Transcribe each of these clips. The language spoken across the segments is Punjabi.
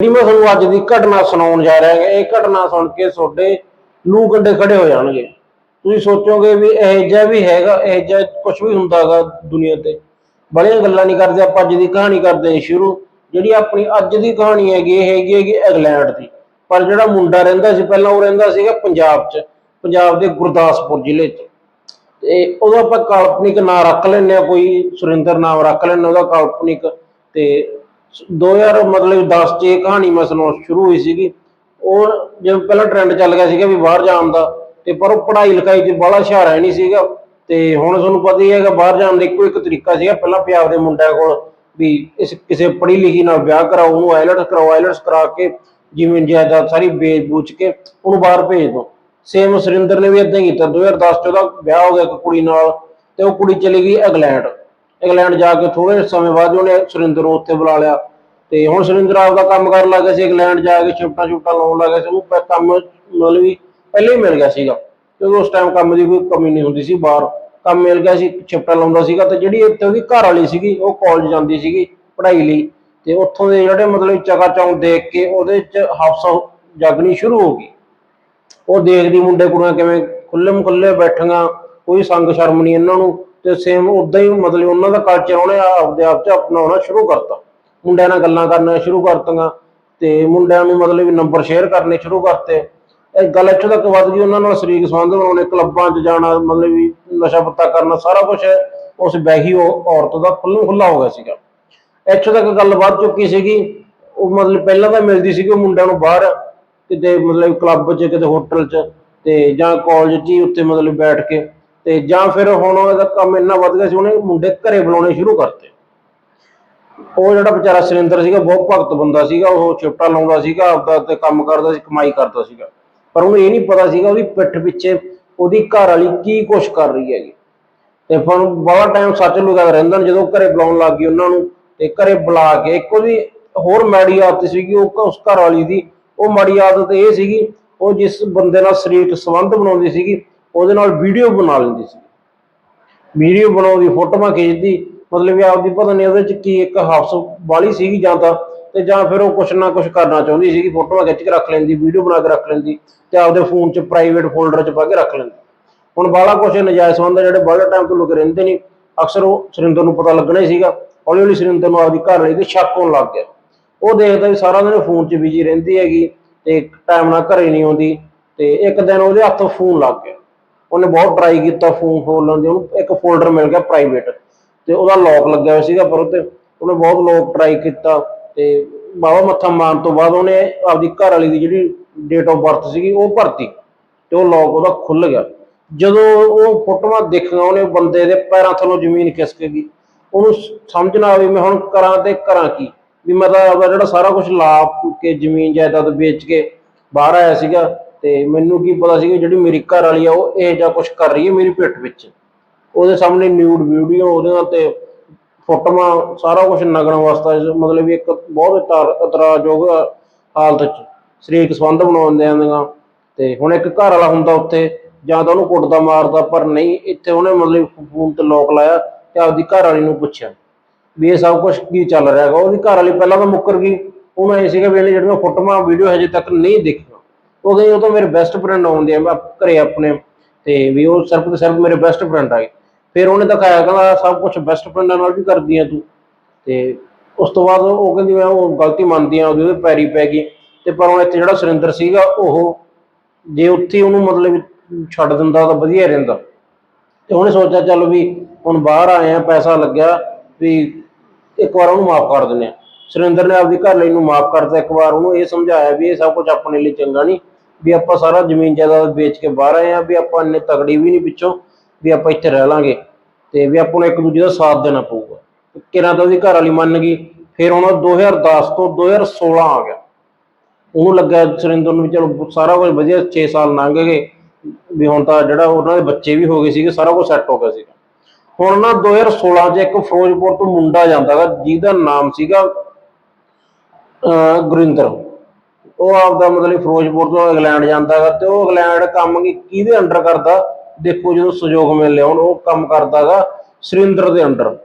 ਜਿਹੜੀ ਮੈਂ ਤੁਹਾਨੂੰ ਅੱਜ ਦੀ ਘਟਨਾ ਸੁਣਾਉਣ ਜਾ ਰਿਹਾ ਹਾਂ, ਇਹ ਘਟਨਾ ਸੁਣ ਕੇ ਤੁਹਾਡੇ ਲੂ ਕੰਡੇ ਖੜੇ ਹੋ ਜਾਣਗੇ। ਤੁਸੀਂ ਸੋਚੋਗੇ ਵੀ ਇਹ ਜਿਹਾ ਵੀ ਹੈਗਾ, ਇਹ ਜਿਹਾ ਕੁਝ ਵੀ ਹੁੰਦਾਗਾ ਦੁਨੀਆ ਤੇ। ਬੜੀਆਂ ਗੱਲਾਂ ਨਹੀਂ ਕਰਦੇ, ਆਪਾਂ ਅੱਜ ਦੀ ਕਹਾਣੀ ਕਰਦੇ ਹਾਂ ਸ਼ੁਰੂ। ਜਿਹੜੀ ਆਪਣੀ ਅੱਜ ਦੀ ਕਹਾਣੀ ਹੈਗੀ, ਇਹ ਹੈਗੀ ਹੈਗੀ ਇੰਗਲੈਂਡ ਦੀ। ਪਰ ਜਿਹੜਾ ਮੁੰਡਾ ਰਹਿੰਦਾ ਸੀ, ਪਹਿਲਾਂ ਉਹ ਰਹਿੰਦਾ ਸੀਗਾ ਪੰਜਾਬ 'ਚ, ਪੰਜਾਬ ਦੇ ਗੁਰਦਾਸਪੁਰ ਜ਼ਿਲ੍ਹੇ 'ਚ। ਤੇ ਉਹਦਾ ਆਪਾਂ ਕਾਲਪਨਿਕ ਨਾਂ ਰੱਖ ਲੈਂਦੇ ਆ ਕੋਈ ਸੁਰਿੰਦਰ ਨਾਮ ਰੱਖ ਲੈਂਦੇ ਉਹਦਾ ਕਾਲਪਨਿਕ ਤੇ 2000 ਮਤਲਬ 10 ਚ ਇਹ ਕਹਾਣੀ ਮੈਂ ਸੁਣਾਉਣੀ ਸ਼ੁਰੂ ਹੋਈ ਸੀਗੀ। ਉਹ ਜਿਵੇਂ ਪਹਿਲਾਂ ਟ੍ਰੈਂਡ ਚੱਲ ਗਿਆ ਸੀਗਾ ਵੀ ਬਾਹਰ ਜਾਣ ਦਾ, ਤੇ ਪਰ ਉਹ ਪੜ੍ਹਾਈ ਲਿਖਾਈ 'ਚ ਬੜਾ ਹੁਸ਼ਿਆਰ ਹੈ ਨਹੀਂ ਸੀਗਾ। ਤੇ ਹੁਣ ਤੁਹਾਨੂੰ ਪਤਾ ਹੀ ਹੈਗਾ ਬਾਹਰ ਜਾਣ ਦਾ ਇੱਕੋ ਇੱਕ ਤਰੀਕਾ ਸੀਗਾ, ਪਹਿਲਾਂ ਪੰਜਾਬ ਦੇ ਮੁੰਡਿਆਂ ਕੋਲ ਵੀ ਇਸ ਕਿਸੇ ਪੜ੍ਹੀ ਲਿਖੀ ਨਾਲ ਵਿਆਹ ਕਰਾਓ, ਉਹਨੂੰ ਆਇਲਟਸ ਕਰਾਓ ਆਇਲਟਸ ਕਰਾ ਕੇ ਜਿਵੇਂ ਜਾਇਦਾਦ ਸਾਰੀ ਵੇਚ ਬੂਚ ਕੇ ਉਹਨੂੰ ਬਾਹਰ ਭੇਜ ਦੋ। ਸੇਮ ਸੁਰਿੰਦਰ ਨੇ ਵੀ ਇਦਾਂ ਹੀ ਕੀਤਾ 2010 ਚ ਉਹਦਾ ਵਿਆਹ ਹੋ ਗਿਆ ਇੱਕ ਕੁੜੀ ਨਾਲ, ਤੇ ਉਹ ਕੁੜੀ ਚਲੀ ਗਈ ਇੰਗਲੈਂਡ। ਇੰਗਲੈਂਡ ਜਾ ਕੇ ਥੋੜੇ ਸਮੇਂ ਬਾਅਦ ਉਹਨੇ ਸੁਰਿੰਦਰ ਨੂੰ ਉੱਥੇ ਬੁਲਾ ਲਿਆ। ਤੇ ਹੁਣ ਸੁਰਿੰਦਰ ਆਪਦਾ ਕੰਮ ਕਰਨ ਲੱਗ ਗਿਆ ਸੀ, ਇੰਗਲੈਂਡ ਜਾ ਕੇ ਸ਼ਿਫਟਾਂ ਸ਼ਿਫਟਾਂ ਲਾਉਣ ਲੱਗ ਗਿਆ ਸੀ। ਉਹਨੂੰ ਕੰਮ ਮਤਲਬ ਵੀ ਪਹਿਲੇ ਹੀ ਮਿਲ ਗਿਆ ਸੀਗਾ। ਕਿਉਂਕਿ ਉਸ ਟਾਈਮ ਕੰਮ ਦੀ ਕੋਈ ਕਮੀ ਨਹੀਂ ਹੁੰਦੀ ਸੀ ਬਾਹਰ। ਕੰਮ ਮਿਲ ਗਿਆ ਸੀ, ਸ਼ਿਫਟਾਂ ਲਾਉਂਦਾ ਸੀਗਾ ਤੇ ਜਿਹੜੀ ਇੱਥੇ ਉਹਦੀ ਘਰ ਵਾਲੀ ਸੀਗੀ, ਉਹ ਕਾਲਜ ਜਾਂਦੀ ਸੀਗੀ ਪੜ੍ਹਾਈ ਲਈ। ਤੇ ਉੱਥੋਂ ਦੇ ਜਿਹੜੇ ਮਤਲਬ ਚਕਾ ਚੌਂਕ ਦੇਖ ਕੇ ਉਹਦੇ ਚ ਹਫਸਾ ਜਾਗਣੀ ਸ਼ੁਰੂ ਹੋ ਗਈ। ਉਹ ਦੇਖਦੀ ਮੁੰਡੇ ਕੁੜੀਆਂ ਕਿਵੇਂ ਖੁੱਲੇ ਖੁੱਲੇ ਬੈਠੀਆਂ, ਕੋਈ ਸੰਗ ਸ਼ਰਮ ਨਹੀਂ ਇਹਨਾਂ ਨੂੰ। ਤੇ ਸੇਮ ਉਦਾਂ ਹੀ ਮਤਲਬ ਉਹਨਾਂ ਦਾ ਕਲਚਰ ਉਹਨੇ ਆਪਦੇ ਆਪ ਚ ਅਪਣਾਉਣਾ ਸ਼ੁਰੂ ਕਰਤਾ। ਮੁੰਡਿਆਂ ਨਾਲ ਗੱਲਾਂ ਕਰਨੀਆਂ ਸ਼ੁਰੂ ਕਰਤੀਆਂ ਤੇ ਮੁੰਡਿਆਂ ਨੂੰ ਮਤਲਬ ਨੰਬਰ ਸ਼ੇਅਰ ਕਰਨੇ ਸ਼ੁਰੂ ਕਰਤੇ। ਇਹ ਗੱਲ ਇੱਥੋਂ ਤੱਕ ਵੱਧ ਗਈ, ਉਹਨਾਂ ਨਾਲ ਸਰੀਕ ਸੰਬੰਧ ਬਣਾਉਣੇ, ਕਲੱਬਾਂ 'ਚ ਜਾਣਾ, ਮਤਲਬ ਵੀ ਨਸ਼ਾ ਪੱਤਾ ਕਰਨਾ, ਸਾਰਾ ਕੁਝ ਉਸ ਬੈਹੀ ਔ- ਔਰਤ ਦਾ ਖੁੱਲ੍ਹ ਖੁੱਲਾ ਹੋ ਗਿਆ ਸੀਗਾ। ਇੱਥੋਂ ਤੱਕ ਗੱਲ ਵੱਧ ਚੁੱਕੀ ਸੀਗੀ, ਉਹ ਮਤਲਬ ਪਹਿਲਾਂ ਤਾਂ ਮਿਲਦੀ ਸੀਗੀ ਉਹ ਮੁੰਡਿਆਂ ਨੂੰ ਬਾਹਰ, ਕਿਤੇ ਮਤਲਬ ਕਲੱਬ 'ਚ, ਕਿਤੇ ਹੋਟਲ 'ਚ ਤੇ ਜਾਂ ਕਾਲਜ 'ਚ ਹੀ ਉੱਤੇ ਮਤਲਬ ਬੈਠ ਕੇ ਤੇ ਜਾਂ ਫਿਰ ਹੁਣ ਉਹਦਾ ਕੰਮ ਇੰਨਾ ਵੱਧ ਗਿਆ ਸੀ, ਉਹਨੇ ਮੁੰਡੇ ਘਰੇ ਬੁਲਾਉਣੇ ਸ਼ੁਰੂ ਕਰਤੇ। ਉਹ ਜਿਹੜਾ ਵਿਚਾਰਾ ਸੁਰਿੰਦਰ ਸੀਗਾ, ਬਹੁਤ ਭਗਤ ਬੰਦਾ ਸੀਗਾ, ਉਹ ਚਿਪਟਾ ਲਾਉਂਦਾ ਸੀਗਾ, ਆਪਦਾ ਤੇ ਕੰਮ ਕਰਦਾ ਸੀ, ਕਮਾਈ ਕਰਦਾ ਸੀਗਾ। ਪਰ ਉਹਨੂੰ ਇਹ ਨਹੀਂ ਪਤਾ ਸੀਗਾ ਉਹਦੀ ਪਿੱਠ ਪਿੱਛੇ ਉਹਦੀ ਘਰ ਵਾਲੀ ਕੀ ਕੁਛ ਕਰ ਰਹੀ ਹੈਗੀ। ਤੇ ਫਿਰ ਬੜਾ ਟਾਈਮ ਸੱਚ ਲੁਕਾ ਰਹਿੰਦਾ, ਜਦੋਂ ਘਰੇ ਬੁਲਾਉਣ ਲੱਗ ਗਈ ਉਹਨਾਂ ਨੂੰ, ਤੇ ਘਰੇ ਬੁਲਾ ਕੇ ਇੱਕ ਉਹਦੀ ਹੋਰ ਮਾੜੀ ਆਦਤ ਸੀਗੀ, ਉਹ ਉਸ ਘਰ ਵਾਲੀ ਦੀ, ਉਹ ਮਾੜੀ ਆਦਤ ਇਹ ਸੀਗੀ, ਉਹ ਜਿਸ ਬੰਦੇ ਨਾਲ ਸਰੀਰਕ ਸੰਬੰਧ ਬਣਾਉਂਦੀ ਸੀਗੀ ਉਹਦੇ ਨਾਲ ਵੀਡੀਓ ਬਣਾ ਲੈਂਦੀ ਸੀ। ਵੀਡੀਓ ਬਣਾਉਂਦੀ ਫੋਟੋਆਂ ਖਿੱਚਦੀ, ਮਤਲਬ ਵੀ ਆਪਦੀ ਪਤਾ ਨਹੀਂ ਉਹਦੇ ਚ ਕੀ ਇੱਕ ਹਫਸ ਵਾਲੀ ਸੀਗੀ ਜਾਂ ਤਾਂ, ਤੇ ਜਾਂ ਫਿਰ ਉਹ ਕੁਛ ਨਾ ਕੁਛ ਕਰਨਾ ਚਾਹੁੰਦੀ ਸੀਗੀ, ਫੋਟੋਆਂ ਖਿੱਚ ਕੇ ਰੱਖ ਲੈਂਦੀ ਵੀਡੀਓ ਬਣਾ ਕੇ ਰੱਖ ਲੈਂਦੀ ਤੇ ਆਪਦੇ ਫੋਨ 'ਚ ਪ੍ਰਾਈਵੇਟ ਫੋਲਡਰ 'ਚ ਪਾ ਕੇ ਰੱਖ ਲੈਂਦੀ। ਹੁਣ ਬਾਲਾ ਕੁਛ ਨਜਾਇਜ਼ ਸੰਬੰਧ ਜਿਹੜੇ ਬੜਾ ਟਾਈਮ ਤੋਂ ਲੋਕ ਰਹਿੰਦੇ ਨਹੀਂ। ਅਕਸਰ ਉਹ ਸੁਰਿੰਦਰ ਨੂੰ ਪਤਾ ਲੱਗਣਾ ਹੀ ਸੀਗਾ। ਹੌਲੀ ਹੌਲੀ ਸੁਰਿੰਦਰ ਨੂੰ ਆਪਦੀ ਘਰ ਵਾਲੀ ਤੇ ਸ਼ੱਕ ਹੋਣ ਲੱਗ ਗਿਆ। ਉਹ ਦੇਖਦਾ ਵੀ ਸਾਰਾ ਦਿਨ ਫੋਨ 'ਚ ਬਿਜ਼ੀ ਰਹਿੰਦੀ ਹੈਗੀ ਤੇ ਟਾਈਮ ਨਾਲ ਘਰੇ ਨਹੀਂ ਆਉਂਦੀ ਤੇ ਇੱਕ ਦਿਨ ਉਹਦੇ ਹੱਥ ਫੋਨ ਲੱਗ ਗਿਆ। ਉਹਨੇ ਬਹੁਤ ਟਰਾਈ ਕੀਤਾ ਫੋਨ ਖੋਲਣ ਦੀ, ਉਹਨੂੰ ਇੱਕ ਫੋਲਡਰ ਮਿਲ ਗਿਆ ਪ੍ਰਾਈਵੇਟ ਤੇ ਉਹਦਾ ਲੌਕ ਲੱਗਿਆ ਹੋਇਆ ਸੀਗਾ ਪਰ ਉੱਤੇ ਉਹਨੇ ਬਹੁਤ ਲੋਕ ਟਰਾਈ ਕੀਤਾ, ਤੇ ਬਾਵਾ ਮੱਥਾ ਮਾਰਨ ਤੋਂ ਬਾਅਦ ਉਹਨੇ ਆਪਦੀ ਘਰ ਵਾਲੀ ਦੀ ਜਿਹੜੀ ਡੇਟ ਆਫ ਬਰਥ ਸੀਗੀ ਉਹ ਭਰਤੀ, ਤੇ ਉਹ ਲੌਕ ਉਹਦਾ ਖੁੱਲ ਗਿਆ। ਜਦੋਂ ਉਹ ਫੋਟੋਆਂ ਦੇਖੀਆਂ, ਉਹਨੇ ਬੰਦੇ ਦੇ ਪੈਰਾਂ ਥੱਲੋਂ ਜ਼ਮੀਨ ਖਿਸਕ ਗਈ। ਉਹਨੂੰ ਸ- ਸਮਝ ਨਾ ਆਵੇ ਮੈਂ ਹੁਣ ਕਰਾਂ ਤੇ ਕਰਾਂ ਕੀ, ਵੀ ਮੈਂ ਤਾਂ ਜਿਹੜਾ ਸਾਰਾ ਕੁਝ ਲਾ ਕੇ ਜ਼ਮੀਨ ਜਾਇਦਾਦ ਵੇਚ ਕੇ ਬਾਹਰ ਆਇਆ ਸੀਗਾ ਤੇ ਮੈਨੂੰ ਕੀ ਪਤਾ ਸੀਗਾ ਜਿਹੜੀ ਮੇਰੀ ਘਰ ਵਾਲੀ ਆ, ਉਹ ਇਹ ਜਿਹਾ ਕੁਝ ਕਰ ਰਹੀ ਹੈ ਮੇਰੀ ਪਿੱਠ ਵਿੱਚ। ਉਹਦੇ ਸਾਹਮਣੇ ਨਿਊਡ ਵੀਡੀਓ ਉਹਦੇ ਨਾਲ ਤੇ ਫੋਟੋਆਂ, ਸਾਰਾ ਕੁਝ ਨਗਣ ਵਾਸਤੇ, ਮਤਲਬ ਵੀ ਇੱਕ ਬਹੁਤ ਇਤਰਾਜ਼ਯੋਗ ਹਾਲਤ ਚ ਸਰੀਰਕ ਸੰਬੰਧ ਬਣਾਉਂਦੇ ਆਂਦੀਆਂ। ਤੇ ਹੁਣ ਇੱਕ ਘਰ ਵਾਲਾ ਹੁੰਦਾ ਉੱਥੇ, ਜਾਂ ਤਾਂ ਉਹਨੂੰ ਕੁੱਟਦਾ ਮਾਰਦਾ, ਪਰ ਨਹੀਂ, ਇੱਥੇ ਉਹਨੇ ਮਤਲਬ ਫੋਨ ਤੇ ਲੋਕ ਲਾਇਆ ਤੇ ਆਪਦੀ ਘਰ ਵਾਲੀ ਨੂੰ ਪੁੱਛਿਆ ਵੀ ਇਹ ਸਭ ਕੁਝ ਕੀ ਚੱਲ ਰਿਹਾ ਹੈਗਾ? ਉਹਦੀ ਘਰ ਵਾਲੀ ਪਹਿਲਾਂ ਤਾਂ ਮੁੱਕਰ ਗਈ। ਉਹਨੂੰ ਇਹ ਸੀਗਾ ਵੀ ਇਹਨੇ ਜਿਹੜੀਆਂ ਫੋਟੋਆਂ ਵੀਡੀਓ ਹਜੇ ਤੱਕ ਨਹੀਂ ਦੇਖੀਆਂ। ਉਹ ਕਹਿੰਦੀ ਉਹ ਤਾਂ ਮੇਰੇ ਬੈਸਟ ਫਰੈਂਡ ਆਉਂਦੇ ਆ, ਮੈਂ ਘਰੇ ਆਪਣੇ, ਤੇ ਵੀ ਉਹ ਸਿਰਫ ਤੇ ਸਿਰਫ ਮੇਰੇ ਬੈਸਟ ਫਰੈਂਡ ਆ ਗਏ। ਫਿਰ ਉਹਨੇ ਦਿਖਾਇਆ, ਕਹਿੰਦਾ ਸਭ ਕੁਝ ਬੈਸਟ ਫਰੈਂਡਾਂ ਨਾਲ ਵੀ ਕਰਦੀ ਆ ਤੂੰ। ਤੇ ਉਸ ਤੋਂ ਬਾਅਦ ਉਹ ਕਹਿੰਦੀ ਮੈਂ ਉਹ ਗਲਤੀ ਮੰਨਦੀ ਆ, ਉਹਦੇ ਪੈਰੀ ਪੈ ਗਈ। ਤੇ ਪਰ ਹੁਣ ਇੱਥੇ ਜਿਹੜਾ ਸੁਰਿੰਦਰ ਸੀਗਾ, ਉਹ ਜੇ ਉੱਥੇ ਉਹਨੂੰ ਮਤਲਬ ਛੱਡ ਦਿੰਦਾ ਤਾਂ ਵਧੀਆ ਰਹਿੰਦਾ। ਤੇ ਉਹਨੇ ਸੋਚਿਆ, ਚੱਲ ਵੀ ਹੁਣ ਬਾਹਰ ਆਏ ਆ, ਪੈਸਾ ਲੱਗਿਆ, ਵੀ ਇੱਕ ਵਾਰ ਉਹਨੂੰ ਮਾਫ ਕਰ ਦਿੰਦੇ ਆ। ਸੁਰਿੰਦਰ ਨੇ ਆਪਦੀ ਘਰ ਲਈ ਨੂੰ ਮਾਫ ਕਰਤਾ, ਇੱਕ ਵਾਰ ਉਹਨੂੰ ਇਹ ਸਮਝਾਇਆ ਵੀ ਇਹ ਸਭ ਕੁਝ ਆਪਣੇ ਲਈ ਚੰਗਾ ਨਹੀਂ। ਵੀ ਆਪਾਂ ਸਾਰਾ ਜ਼ਮੀਨ ਜਾਇਦਾਦ ਵੇਚ ਕੇ ਬਾਹਰ ਆਏ ਆ ਵੀ ਆਪਾਂ ਇੰਨੇ ਤਗੜੀ ਵੀ ਨਹੀਂ ਪਿੱਛੋਂ ਵੀ ਆਪਾਂ ਇੱਥੇ ਰਹਿ ਲਾਂਗੇ ਤੇ ਵੀ ਆਪਾਂ ਨੂੰ ਇੱਕ ਦੂਜੇ ਦਾ ਸਾਥ ਦੇਣਾ ਪਊਗਾ। ਕਿਰਾਂ ਤਾਂ ਉਹਦੀ ਘਰ ਵਾਲੀ ਮੰਨ ਗਈ, ਫਿਰ ਹੁਣ ਉਹ 2010 ਤੋਂ 2016 ਆ ਗਿਆ। ਉਹਨੂੰ ਲੱਗਾ ਸੁਰਿੰਦਰ ਨੂੰ ਵੀ ਚਲੋ ਸਾਰਾ ਕੁਝ ਵਧੀਆ 6 ਸਾਲ ਲੰਘ ਗਏ, ਵੀ ਹੁਣ ਤਾਂ ਜਿਹੜਾ ਉਹਨਾਂ ਦੇ ਬੱਚੇ ਵੀ ਹੋ ਗਏ ਸੀਗੇ, ਸਾਰਾ ਕੁਝ ਸੈੱਟ ਹੋ ਗਿਆ ਸੀਗਾ। ਹੁਣ ਨਾ 2016 ਚ ਇੱਕ ਫਿਰੋਜ਼ਪੁਰ ਤੋਂ ਮੁੰਡਾ ਜਾਂਦਾਗਾ ਜਿਹਦਾ ਨਾਮ ਸੀਗਾ, ਅਹ ਗੁਰਿੰਦਰ। ਉਹ ਆਪਦਾ ਮਤਲਬ ਫਿਰੋਜ਼ਪੁਰ ਤੋਂ ਇੰਗਲੈਂਡ ਜਾਂਦਾ ਗਾ ਤੇ ਉਹ ਇੰਗਲੈਂਡ ਕੰਮ ਕੀ- ਕਿਹਦੇ ਅੰਡਰ ਕਰਦਾ? ਦੇਖੋ ਜਦੋਂ ਸਹਿਯੋਗ ਮਿਲ ਹੁਣ, ਉਹ ਕੰਮ ਕਰਦਾਗਾ ਸੁਰਿੰਦਰ ਦੇ ਅੰਡਰ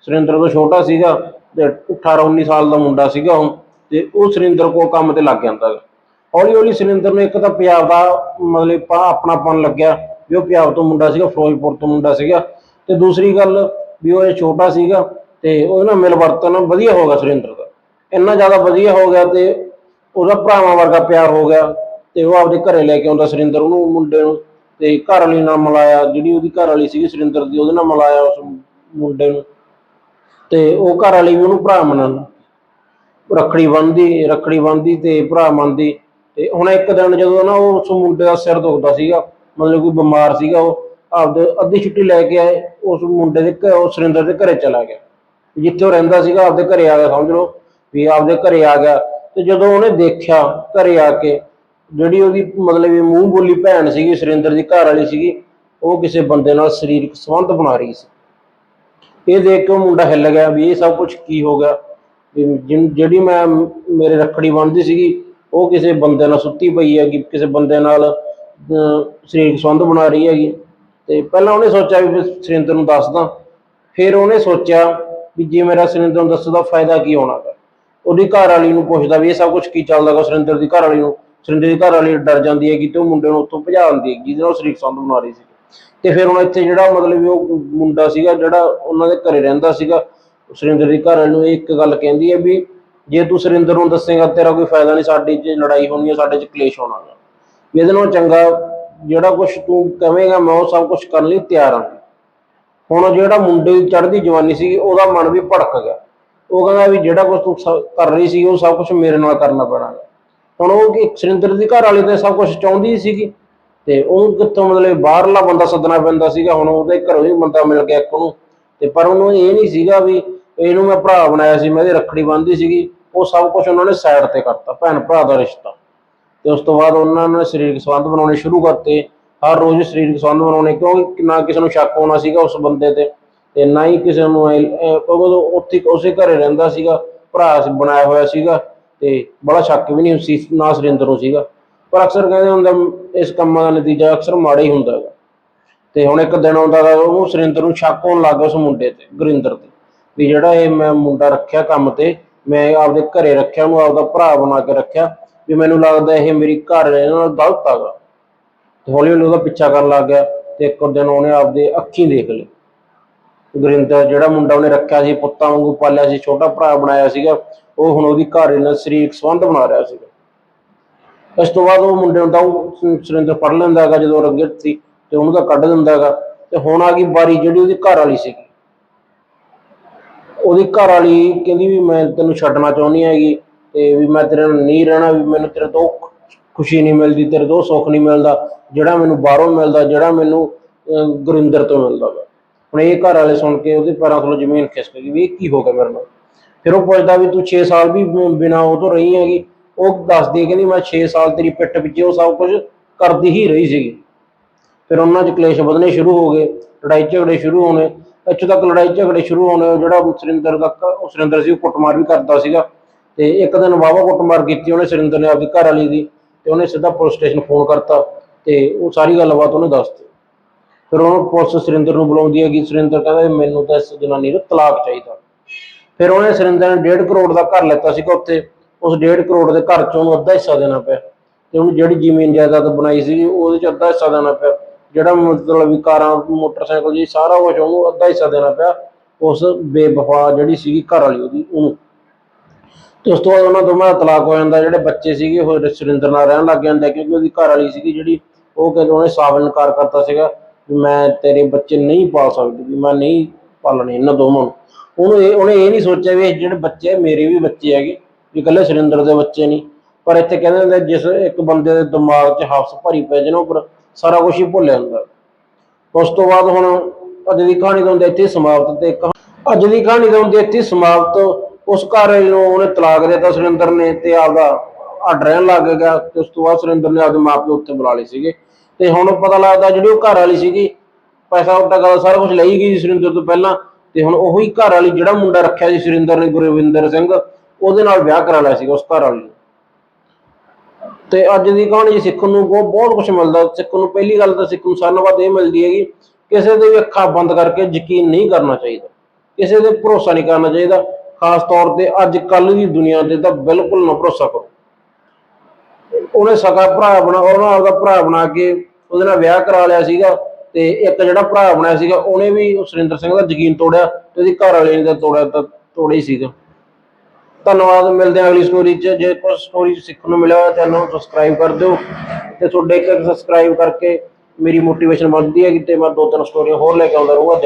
ਸੁਰਿੰਦਰ ਤੋਂ ਛੋਟਾ ਸੀਗਾ ਤੇ 18 19 ਸਾਲ ਦਾ ਮੁੰਡਾ ਸੀਗਾ ਉਹ ਤੇ ਉਹ ਸੁਰਿੰਦਰ ਕੋਲ ਕੰਮ ਤੇ ਲੱਗ ਜਾਂਦਾ ਹੌਲੀ ਹੌਲੀ ਸੁਰਿੰਦਰ ਨੂੰ ਇੱਕ ਤਾਂ ਪੰਜਾਬ ਦਾ ਮਤਲਬ ਪਾ ਆਪਣਾਪਨ ਲੱਗਿਆ ਵੀ ਉਹ ਪੰਜਾਬ ਤੋਂ ਮੁੰਡਾ ਸੀਗਾ, ਫਿਰੋਜ਼ਪੁਰ ਤੋਂ ਮੁੰਡਾ ਸੀਗਾ ਤੇ ਦੂਸਰੀ ਗੱਲ ਵੀ ਉਹ ਇਹ ਛੋਟਾ ਸੀਗਾ ਤੇ ਉਹਦੇ ਨਾਲ ਮਿਲਵਰਤਨ ਵਧੀਆ ਹੋ ਗਿਆ ਸੁਰਿੰਦਰ ਦਾ। ਇੰਨਾ ਜ਼ਿਆਦਾ ਵਧੀਆ ਹੋ ਗਿਆ ਤੇ ਉਹਦਾ ਭਰਾਵਾਂ ਵਰਗਾ ਪਿਆਰ ਹੋ ਗਿਆ ਤੇ ਉਹ ਆਪਦੇ ਘਰੇ ਲੈ ਕੇ ਆਉਂਦਾ ਸੁਰਿੰਦਰ ਉਹਨੂੰ, ਮੁੰਡੇ ਨੂੰ ਤੇ ਘਰ ਵਾਲੀ ਨਾਲ ਮਿਲਾਇਆ, ਜਿਹੜੀ ਉਹਦੀ ਘਰ ਵਾਲੀ ਸੀਗੀ ਸੁਰਿੰਦਰ ਦੀ, ਉਹਦੇ ਨਾਲ ਮਿਲਾਇਆ ਉਸ ਮੁੰਡੇ ਨੂੰ ਤੇ ਉਹ ਘਰ ਵਾਲੀ ਵੀ ਉਹਨੂੰ ਭਰਾ ਮੰਨਣ ਰੱਖੜੀ ਬੰਨਦੀ ਰੱਖੜੀ ਬੰਨਦੀ ਤੇ ਭਰਾ ਮੰਨਦੀ ਤੇ ਹੁਣ ਇੱਕ ਦਿਨ ਜਦੋਂ ਨਾ ਉਹ ਉਸ ਮੁੰਡੇ ਦਾ ਸਿਰ ਦੁਖਦਾ ਸੀਗਾ, ਮਤਲਬ ਕੋਈ ਬਿਮਾਰ ਸੀਗਾ ਉਹ, ਆਪਦੇ ਅੱਧੀ ਛੁੱਟੀ ਲੈ ਕੇ ਆਏ, ਉਸ ਮੁੰਡੇ ਦੇ ਘਰ ਉਹ ਸੁਰਿੰਦਰ ਦੇ ਘਰੇ ਚਲਾ ਗਿਆ। ਜਿੱਥੇ ਉਹ ਰਹਿੰਦਾ ਸੀਗਾ, ਆਪਦੇ ਘਰੇ ਆ ਗਿਆ, ਸਮਝ ਲਓ ਵੀ ਆਪਦੇ ਘਰੇ ਆ ਗਿਆ। ਤੇ ਜਦੋਂ ਉਹਨੇ ਦੇਖਿਆ ਘਰੇ ਆ ਕੇ, ਜਿਹੜੀ ਉਹਦੀ ਮਤਲਬ ਵੀ ਮੂੰਹ ਬੋਲੀ ਭੈਣ ਸੀਗੀ, ਸੁਰਿੰਦਰ ਦੀ ਘਰ ਵਾਲੀ ਸੀਗੀ, ਉਹ ਕਿਸੇ ਬੰਦੇ ਨਾਲ ਸਰੀਰਕ ਸੰਬੰਧ ਬਣਾ ਰਹੀ ਸੀ। ਇਹ ਦੇਖ ਕੇ ਉਹ ਮੁੰਡਾ ਹਿੱਲ ਗਿਆ ਵੀ ਇਹ ਸਭ ਕੁਝ ਕੀ ਹੋ ਗਿਆ? ਵੀ ਜਿਨ- ਜਿਹੜੀ ਮੈਂ ਮੇਰੇ ਰੱਖੜੀ ਬੰਨ੍ਹਦੀ ਸੀਗੀ, ਉਹ ਕਿਸੇ ਬੰਦੇ ਨਾਲ ਸੁੱਤੀ ਪਈ ਹੈਗੀ, ਕਿਸੇ ਬੰਦੇ ਨਾਲ ਸਰੀਰਕ ਸੰਬੰਧ ਬਣਾ ਰਹੀ ਹੈਗੀ। ਤੇ ਪਹਿਲਾਂ ਉਹਨੇ ਸੋਚਿਆ ਵੀ ਸੁਰਿੰਦਰ ਨੂੰ ਦੱਸਦਾ। ਫਿਰ ਉਹਨੇ ਸੋਚਿਆ ਵੀ ਜੇ ਮੇਰਾ ਸੁਰਿੰਦਰ ਨੂੰ ਦੱਸਣ ਦਾ ਫਾਇਦਾ ਕੀ ਹੋਣਾ ਉਹਦੀ ਘਰ ਵਾਲੀ ਨੂੰ ਪੁੱਛਦਾ ਵੀ ਇਹ ਸਭ ਕੁਝ ਕੀ ਚੱਲਦਾ ਗਾ ਸੁਰਿੰਦਰ ਦੀ ਘਰ ਵਾਲੀ ਨੂੰ। ਸੁਰਿੰਦਰ ਦੀ ਘਰ ਵਾਲੀ ਡਰ ਜਾਂਦੀ ਹੈ ਕਿ ਤੇ ਉਹ ਮੁੰਡੇ ਨੂੰ ਉੱਥੋਂ ਭਜਾ ਦਿੰਦੀ ਹੈ ਜਿਹਦੇ ਨਾਲ ਉਹ ਸਰੀਰਕ ਸੰਬੰਧ ਬਣਾ ਰਹੀ ਸੀ। ਤੇ ਫਿਰ ਹੁਣ ਇੱਥੇ ਜਿਹੜਾ ਮਤਲਬ ਵੀ ਉਹ ਮੁੰਡਾ ਸੀਗਾ, ਜਿਹੜਾ ਉਹਨਾਂ ਦੇ ਘਰੇ ਰਹਿੰਦਾ ਸੀਗਾ, ਸੁਰਿੰਦਰ ਦੀ ਘਰ ਵਾਲੀ ਨੂੰ ਇਹ ਇੱਕ ਗੱਲ ਕਹਿੰਦੀ ਹੈ ਵੀ ਜੇ ਤੂੰ ਸੁਰਿੰਦਰ ਨੂੰ ਦੱਸੇਗਾ, ਤੇਰਾ ਕੋਈ ਫਾਇਦਾ ਨਹੀਂ, ਸਾਡੀ 'ਚ ਲੜਾਈ ਹੋਣੀ ਹੈ, ਸਾਡੇ 'ਚ ਕਲੇਸ਼ ਹੋਣਾ ਗਾ। ਵੀ ਇਹਦੇ ਨਾਲ ਚੰਗਾ ਜਿਹੜਾ ਕੁਝ ਤੂੰ ਕਹੇਂਗਾ ਮੈਂ ਉਹ ਸਭ ਕੁਝ ਕਰਨ ਲਈ ਤਿਆਰ ਹਾਂ। ਹੁਣ ਜਿਹੜਾ ਮੁੰਡੇ ਦੀ ਚੜ੍ਹਦੀ ਜਵਾਨੀ ਸੀ ਉਹਦਾ ਮਨ ਵੀ ਭੜਕ ਗਿਆ। ਉਹ ਕਹਿੰਦਾ ਵੀ ਜਿਹੜਾ ਕੁਝ ਤੂੰ ਕਰ ਰਹੀ ਸੀ ਉਹ ਸਭ ਕੁਝ ਮੇਰੇ ਨਾਲ ਕਰਨਾ ਪੈਣਾ ਹੁਣ ਉਹ ਕਿ ਸੁਰਿੰਦਰ ਦੀ ਘਰ ਵਾਲੀ ਤੇ ਸਭ ਕੁਝ ਚਾਹੁੰਦੀ ਸੀਗੀ। ਤੇ ਉਹ ਕਿੱਥੋਂ ਮਤਲਬ ਬਾਹਰਲਾ ਬੰਦਾ ਸੱਦਣਾ ਪੈਂਦਾ ਸੀਗਾ, ਹੁਣ ਉਹਦੇ ਘਰੋਂ ਹੀ ਬੰਦਾ ਮਿਲ ਗਿਆ ਇੱਕ ਨੂੰ। ਤੇ ਪਰ ਉਹਨੂੰ ਇਹ ਨਹੀਂ ਸੀਗਾ ਵੀ ਇਹਨੂੰ ਮੈਂ ਭਰਾ ਬਣਾਇਆ ਸੀ, ਮੈਂ ਇਹਦੀ ਰੱਖੜੀ ਬੰਨ੍ਹਦੀ ਸੀਗੀ। ਉਹ ਸਭ ਕੁਝ ਉਹਨਾਂ ਨੇ ਸਾਈਡ ਤੇ ਕਰਤਾ ਭੈਣ ਭਰਾ ਦਾ ਰਿਸ਼ਤਾ। ਤੇ ਉਸ ਤੋਂ ਬਾਅਦ ਉਹਨਾਂ ਨੇ ਸਰੀਰਕ ਸੰਬੰਧ ਬਣਾਉਣੇ ਸ਼ੁਰੂ ਕਰਤੇ। ਹਰ ਰੋਜ਼ ਸਰੀਰਕ ਸੰਬੰਧ ਬਣਾਉਣੇ, ਕਿਉਂਕਿ ਨਾ ਕਿਸੇ ਨੂੰ ਸ਼ੱਕ ਹੋਣਾ ਸੀਗਾ ਉਸ ਬੰਦੇ ਤੇ। ਤੇ ਨਾ ਹੀ ਕਿਸੇ ਨੂੰ ਉਹ ਉੱਥੇ ਉਸੇ ਘਰੇ ਰਹਿੰਦਾ ਸੀਗਾ, ਭਰਾ ਬਣਾਇਆ ਹੋਇਆ ਸੀਗਾ ਤੇ ਬੜਾ ਸ਼ੱਕ ਵੀ ਨਹੀਂ ਸੀ, ਨਾ ਸੁਰਿੰਦਰ ਨੂੰ ਸੀਗਾ। ਪਰ ਅਕਸਰ ਕਹਿੰਦੇ ਹੁੰਦਾ ਇਸ ਕੰਮਾਂ ਦਾ ਨਤੀਜਾ ਅਕਸਰ ਮਾੜਾ ਹੀ ਹੁੰਦਾ ਹੈਗਾ। ਤੇ ਹੁਣ ਇੱਕ ਦਿਨ ਆਉਂਦਾ ਗਾ ਸੁਰਿੰਦਰ ਨੂੰ ਸ਼ੱਕ ਹੋਣ ਲੱਗ ਗਿਆ ਉਸ ਮੁੰਡੇ ਤੇ, ਗੁਰਿੰਦਰ ਤੇ, ਵੀ ਜਿਹੜਾ ਇਹ ਮੈਂ ਮੁੰਡਾ ਰੱਖਿਆ ਕੰਮ ਤੇ, ਮੈਂ ਆਪਦੇ ਘਰੇ ਰੱਖਿਆ, ਉਹਨੂੰ ਆਪਦਾ ਭਰਾ ਬਣਾ ਕੇ ਰੱਖਿਆ, ਵੀ ਮੈਨੂੰ ਲੱਗਦਾ ਇਹ ਮੇਰੀ ਘਰ ਇਹਨਾਂ ਨਾਲ ਗਲਤ ਹੈਗਾ। ਤੇ ਹੌਲੀ ਹੌਲੀ ਉਹਦਾ ਪਿੱਛਾ ਕਰਨ ਲੱਗ ਗਿਆ ਤੇ ਇੱਕ ਦਿਨ ਉਹਨੇ ਆਪਦੇ ਅੱਖੀਂ ਦੇਖ ਲਈ ਗੁਰਿੰਦਰ ਜਿਹੜਾ ਮੁੰਡਾ ਉਹਨੇ ਰੱਖਿਆ ਸੀ ਪੁੱਤਾਂ ਵਾਂਗੂ ਪਾਲਿਆ ਸੀ ਛੋਟਾ ਭਰਾ ਬਣਾਇਆ ਸੀਗਾ ਉਹ ਹੁਣ ਉਹਦੀ ਘਰ ਨਾਲ ਸਰੀਰਕ ਸੰਬੰਧ ਬਣਾ ਰਿਹਾ ਸੀਗਾ। ਇਸ ਤੋਂ ਬਾਅਦ ਉਹ ਮੁੰਡੇ ਨੂੰ ਤਾਂ ਉਹ ਸ- ਸੁਰਿੰਦਰ ਫੜ ਲੈਂਦਾ ਹੈਗਾ ਜਦੋਂ ਰੰਗੇ ਸੀ ਤੇ ਉਹਨੂੰ ਤਾਂ ਕੱਢ ਦਿੰਦਾ ਹੈਗਾ। ਤੇ ਹੁਣ ਆ ਗਈ ਬਾਰੀ ਜਿਹੜੀ ਉਹਦੀ ਘਰ ਵਾਲੀ ਸੀਗੀ। ਉਹਦੀ ਘਰ ਵਾਲੀ ਕਹਿੰਦੀ ਵੀ ਮੈਂ ਤੈਨੂੰ ਛੱਡਣਾ ਚਾਹੁੰਦੀ ਹੈਗੀ ਤੇ ਵੀ ਮੈਂ ਤੇਰੇ ਨਾਲ ਨਹੀਂ ਰਹਿਣਾ ਵੀ ਮੈਨੂੰ ਤੇਰੇ ਤੋਂ ਖੁਸ਼ੀ ਨਹੀਂ ਮਿਲਦੀ ਤੇਰੇ ਤੋਂ ਸੁੱਖ ਨਹੀਂ ਮਿਲਦਾ ਜਿਹੜਾ ਮੈਨੂੰ ਬਾਹਰੋਂ ਮਿਲਦਾ ਜਿਹੜਾ ਮੈਨੂੰ ਅਹ, ਗੁਰਿੰਦਰ ਤੋਂ ਮਿਲਦਾ ਵਾ। ਹੁਣ ਇਹ ਘਰ ਵਾਲੇ ਸੁਣ ਕੇ ਉਹਦੇ ਪੈਰਾਂ ਥੱਲੋਂ ਜ਼ਮੀਨ ਖਿਸਕ ਗਈ ਵੀ ਇਹ ਕੀ ਹੋ ਗਿਆ ਮੇਰੇ ਨਾਲ? ਫਿਰ ਉਹ ਪੁੱਛਦਾ ਵੀ ਤੂੰ 6 ਸਾਲ ਵੀ ਬ- ਬਿਨਾਂ ਉਹ ਤੋਂ ਰਹੀ ਹੈਗੀ। ਉਹ ਦੱਸਦੀ ਕਹਿੰਦੀ ਮੈਂ 6 ਸਾਲ ਤੇਰੀ ਪਿੱਠ ਪਿੱਛੇ ਉਹ ਸਭ ਕੁਝ ਕਰਦੀ ਹੀ ਰਹੀ ਸੀਗੀ। ਫਿਰ ਉਹਨਾਂ 'ਚ ਕਲੇਸ਼ ਵਧਣੇ ਸ਼ੁਰੂ ਹੋ ਗਏ, ਲੜਾਈ ਝਗੜੇ ਸ਼ੁਰੂ ਹੋਣੇ। ਇੱਥੋਂ ਤੱਕ ਲੜਾਈ ਝਗੜੇ ਸ਼ੁਰੂ ਹੋਣੇ ਉਹ ਜਿਹੜਾ ਸੁਰਿੰਦਰ ਦਾ ਉਹ ਸੁਰਿੰਦਰ ਸੀ, ਉਹ ਕੁੱਟਮਾਰ ਵੀ ਕਰਦਾ ਸੀਗਾ। ਤੇ ਇੱਕ ਦਿਨ ਵਾਹਵਾ ਕੁੱਟਮਾਰ ਕੀਤੀ ਉਹਨੇ ਸੁਰਿੰਦਰ ਨੇ ਆਪਦੀ ਘਰ ਵਾਲੀ ਦੀ, ਤੇ ਉਹਨੇ ਸਿੱਧਾ ਪੁਲਿਸ ਸਟੇਸ਼ਨ ਫੋਨ ਕਰਤਾ, ਤੇ ਉਹ ਸਾਰੀ ਗੱਲਬਾਤ ਉਹਨੇ ਦੱਸਤੀ ਫਿਰ ਉਹਨੂੰ ਪੁਲਿਸ ਸੁਰਿੰਦਰ ਨੂੰ ਬੁਲਾਉਂਦੀ ਹੈ ਕਿ ਸੁਰਿੰਦਰ ਕਹਿੰਦਾ ਮੈਨੂੰ ਤਾਂ ਇਸ ਜਨਾਨੀ ਨੂੰ ਤਲਾਕ ਚਾਹੀਦਾ। ਫਿਰ ਉਹਨੇ ਸੁਰਿੰਦਰ ਨੇ 1.5 ਕਰੋੜ ਦਾ ਘਰ ਲੈਤਾ ਸੀਗਾ ਉੱਥੇ, ਉਸ 1.5 ਕਰੋੜ ਦੇ ਘਰ ਚੋਂ ਉਹਨੂੰ ਅੱਧਾ ਹਿੱਸਾ ਦੇਣਾ ਪਿਆ। ਤੇ ਉਹਨੂੰ ਜਿਹੜੀ ਜ਼ਮੀਨ ਜਾਇਦਾਦ ਬਣਾਈ ਸੀ ਉਹਦੇ ਚ ਅੱਧਾ ਹਿੱਸਾ ਦੇਣਾ ਪਿਆ। ਜਿਹੜਾ ਮਤਲਬ ਵੀ ਕਾਰਾਂ, ਮੋਟਰਸਾਈਕਲ ਜੀ, ਸਾਰਾ ਕੁਝ ਉਹਨੂੰ ਅੱਧਾ ਹਿੱਸਾ ਦੇਣਾ ਪਿਆ, ਉਸ ਬੇਵਫਾ ਜਿਹੜੀ ਸੀਗੀ ਘਰ ਵਾਲੀ ਉਹਦੀ, ਉਹਨੂੰ। ਤੇ ਉਸ ਤੋਂ ਬਾਅਦ ਉਹਨਾਂ ਦੋਵਾਂ ਦਾ ਤਲਾਕ ਹੋ ਜਾਂਦਾ, ਜਿਹੜੇ ਬੱਚੇ ਸੀਗੇ, ਉਹ ਸੁਰਿੰਦਰ ਨਾਲ ਰਹਿਣ ਲੱਗ ਜਾਂਦੇ ਕਿਉਂਕਿ ਉਹਦੀ ਘਰ ਵਾਲੀ ਸੀਗੀ ਜਿਹੜੀ, ਉਹ ਕਹਿੰਦੇ ਉਹਨੇ ਸਾਫ਼ ਇਨਕਾਰ ਕਰਤਾ ਸੀਗਾ। ਮੈਂ ਤੇਰੇ ਬੱਚੇ ਨਹੀਂ ਪਾਲ ਸਕਦੀ, ਵੀ ਮੈਂ ਨਹੀਂ ਪਾਲਣੇ ਇਹਨਾਂ ਦੋਵਾਂ ਨੂੰ। ਉਹਨੂੰ ਇਹ ਉਹਨੇ ਇਹ ਨਹੀਂ ਸੋਚਿਆ ਵੀ ਇਹ ਜਿਹੜੇ ਬੱਚੇ ਮੇਰੇ ਵੀ ਬੱਚੇ ਹੈਗੇ, ਵੀ ਇਕੱਲੇ ਸੁਰਿੰਦਰ ਦੇ ਬੱਚੇ ਨਹੀਂ। ਪਰ ਇੱਥੇ ਕਹਿੰਦੇ ਹੁੰਦੇ ਜਿਸ ਇੱਕ ਬੰਦੇ ਦੇ ਦਿਮਾਗ 'ਚ ਹਫਸ ਭਰੀ ਪੈ ਜਾਏ ਉੱਪਰ ਸਾਰਾ ਕੁਝ ਹੀ ਭੁੱਲ ਜਾਂਦਾ ਉਸ ਤੋਂ ਬਾਅਦ ਹੁਣ ਅੱਜ ਦੀ ਕਹਾਣੀ ਤਾਂ ਇੱਥੇ ਸਮਾਪਤ ਤੇ ਕਹਾ- ਅੱਜ ਦੀ ਕਹਾਣੀ ਤਾਂ ਇੱਥੇ ਸਮਾਪਤ। ਉਸ ਘਰ ਨੂੰ ਉਹਨੇ ਤਲਾਕ ਦਿੱਤਾ ਸੁਰਿੰਦਰ ਨੇ ਤੇ ਆਪਦਾ ਅੱਡ ਰਹਿਣ ਲੱਗ ਗਿਆ। ਤੇ ਉਸ ਤੋਂ ਬਾਅਦ ਸੁਰਿੰਦਰ ਨੇ ਆਪਦੇ ਮਾਪੇ ਉੱਤੇ ਬੁਲਾ ਲਏ ਸੀਗੇ। ਤੇ ਹੁਣ ਪਤਾ ਲੱਗਦਾ ਜਿਹੜੀ ਉਹ ਘਰ ਵਾਲੀ ਸੀਗੀ, ਪੈਸਾ ਉੱਟਾ ਗੱਲ ਸਾਰਾ ਕੁਝ ਲਈ ਗਈ ਸੁਰਿੰਦਰ ਤੋਂ ਪਹਿਲਾਂ, ਤੇ ਹੁਣ ਉਹੀ ਘਰ ਵਾਲੀ ਜਿਹੜਾ ਮੁੰਡਾ ਰੱਖਿਆ ਸੀ ਸੁਰਿੰਦਰ ਨੇ, ਗੁਰਵਿੰਦਰ ਸਿੰਘ, ਉਹਦੇ ਨਾਲ ਵਿਆਹ ਕਰਾ ਲਿਆ ਸੀਗਾ ਉਸ ਘਰ ਵਾਲੀ ਨੂੰ। ਤੇ ਅੱਜ ਦੀ ਕਹਾਣੀ 'ਚ ਸਿੱਖਣ ਨੂੰ ਬਹੁਤ ਬਹੁਤ ਕੁਝ ਮਿਲਦਾ। ਸਿੱਖਣ ਨੂੰ ਪਹਿਲੀ ਗੱਲ ਤਾਂ ਸਿੱਖਣ ਨੂੰ ਸਾਰਿਆਂ ਨਾਲੋਂ ਵੱਧ ਇਹ ਮਿਲਦੀ ਹੈਗੀ, ਕਿਸੇ ਦੇ ਵੀ ਅੱਖਾਂ ਬੰਦ ਕਰਕੇ ਯਕੀਨ ਨਹੀਂ ਕਰਨਾ ਚਾਹੀਦਾ। ਕਿਸੇ ਦੇ ਭਰੋਸਾ ਨਹੀਂ ਕਰਨਾ ਚਾਹੀਦਾ। ਖਾਸ ਤੌਰ ਤੇ ਅੱਜ ਕੱਲ ਦੀ ਦੁਨੀਆ ਤੇ ਤਾਂ ਬਿਲਕੁਲ ਨਾ ਭਰੋਸਾ ਕਰੋ। ਉਹਨੇ ਸਕਾ ਭਰਾ ਬਣਾ, ਉਹਨਾਂ ਆਪਦਾ ਭਰਾ ਬਣਾ ਕੇ ਉਹਦੇ ਨਾਲ ਵਿਆਹ ਕਰਾ ਲਿਆ ਸੀਗਾ ਤੇ ਇੱਕ ਜਿਹੜਾ ਭਰਾ ਬਣਿਆ ਸੀਗਾ, ਉਹਨੇ ਵੀ ਸੁਰਿੰਦਰ ਸਿੰਘ ਦਾ ਯਕੀਨ ਤੋੜਿਆ ਤੇ ਉਹਦੀ ਘਰ ਵਾਲੇ ਨੇ ਤਾਂ ਤੋੜਿਆ ਤਾਂ ਤੋੜਿਆ ਹੀ ਸੀਗਾ। ਧੰਨਵਾਦ, ਮਿਲਦੇ ਹਾਂ ਅਗਲੀ ਸਟੋਰੀ 'ਚ। ਜੇ ਕੋਈ ਸਟੋਰੀ ਸਿੱਖਣ ਨੂੰ ਮਿਲਿਆ ਚੈਨਲ ਨੂੰ ਸਬਸਕ੍ਰਾਈਬ ਕਰ ਦਿਓ ਤੇ ਤੁਹਾਡੇ ਇੱਕ ਸਬਸਕ੍ਰਾਈਬ ਕਰਕੇ ਮੇਰੀ ਮੋਟੀਵੇਸ਼ਨ ਵੱਧਦੀ ਹੈ ਕਿ ਤੇ ਮੈਂ ਦੋ ਤਿੰਨ ਸਟੋਰੀਆਂ ਹੋਰ ਲੈ ਕੇ ਆਉਂਦਾ ਰਹੂੰਗਾ।